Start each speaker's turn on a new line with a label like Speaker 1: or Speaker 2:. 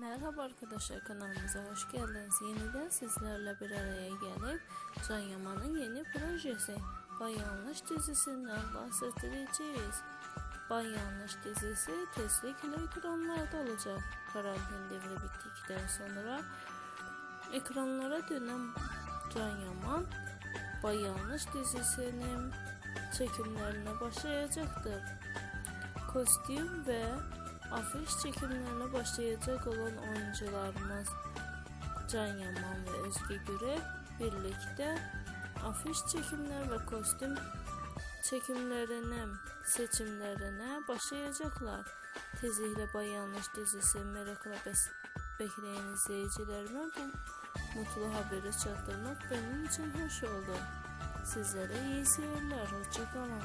Speaker 1: Merhaba arkadaşlar kanalımıza hoş geldiniz. Yeniden sizlerle bir araya gelip Can Yaman'ın yeni projesi Bay Yanlış dizisinden bahsedeceğiz. Bay Yanlış dizisi tezlikle ekranlarda olacak. Karantin devri bittikten sonra ekranlara dönen Can Yaman Bay Yanlış dizisinin çekimlerine başlayacaktır. Kostüm ve afiş çekimlerine başlayacak olan oyuncularımız Can Yaman ve Özge Gürel birlikte afiş çekimler ve kostüm çekimlerine, seçimlerine başlayacaklar. Tezlikle Bay Yanlış dizisi merakla bekleyen izleyicilerime bu mutlu haberi çaktırmak benim için hoş oldu. Sizlere iyi seyirler. Hoşçakalın.